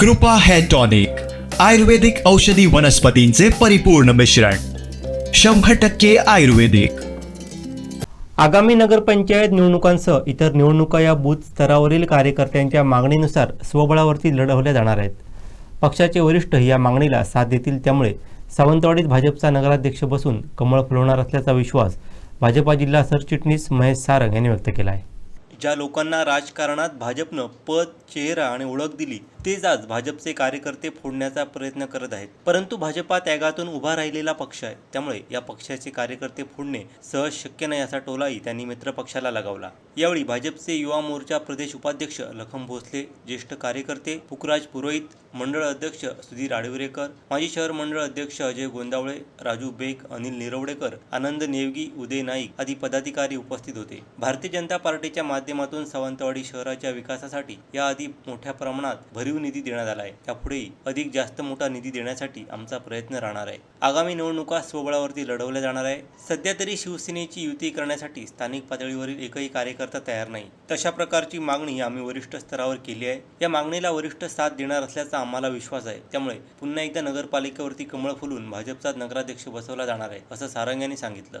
कृपा hair tonic आयुर्वेदिक औषधी वनस्पतींचे परिपूर्ण मिश्रण शंभर टक्के आयुर्वेदिक. आगामी नगरपंचायत निवडणुकांसह इतर निवडणुका या बूथ स्तरावरील कार्यकर्त्यांच्या मागणीनुसार स्वबळावरती लढवल्या जाणार आहेत. पक्षाचे वरिष्ठ या मागणीला साथ देतील त्यामुळे सावंतवाडीत भाजपचा नगराध्यक्ष बसून कमळ फुलवणार असल्याचा विश्वास भाजपा जिल्हा सरचिटणीस महेश सारंग यांनी व्यक्त केला आहे ज्या लोकांना राजकारणात भाजपनं पद चेहरा आणि ओळख दिली तेच आज भाजपचे कार्यकर्ते फोडण्याचा प्रयत्न करत आहेत. परंतु भाजपा त्यागातून उभा राहिलेला पक्ष आहे. त्यामुळे या पक्षाचे कार्यकर्ते फोडणे सहज शक्य नाही असा टोलाही त्यांनी मित्र पक्षाला लगावला. यावेळी भाजपचे युवा मोर्चा प्रदेश उपाध्यक्ष लखम भोसले ज्येष्ठ कार्यकर्ते पुखराज पुरोहित मंडळ अध्यक्ष सुधीर आडवरेकर माजी शहर मंडळ अध्यक्ष अजय गोंदावळे राजू बेग अनिल निरवडेकर आनंद नेवगी उदय नाईक आदी पदाधिकारी उपस्थित होते. भारतीय जनता पार्टीच्या माध्यमातून सावंतवाडी शहराच्या विकासासाठी याआधी मोठ्या प्रमाणात भरीव निधी देण्यात आला आहे. त्यापुढेही अधिक जास्त मोठा निधी देण्यासाठी आमचा प्रयत्न राहणार आहे. आगामी निवडणुका स्वबळावरती लढवल्या जाणार आहे. सध्या तरी शिवसेनेची युती करण्यासाठी स्थानिक पातळीवरील एकही कार्यकर्ता तयार नाही. तशा प्रकारची मागणी आम्ही वरिष्ठ स्तरावर केली आहे. या मागणीला वरिष्ठ साथ देणार असल्याचा आम्हाला विश्वास आहे. त्यामुळे पुन्हा एकदा नगरपालिकेवरती कमळ फुलून भाजपचा नगराध्यक्ष बसवला जाणार आहे असं सारंग यांनी सांगितलं.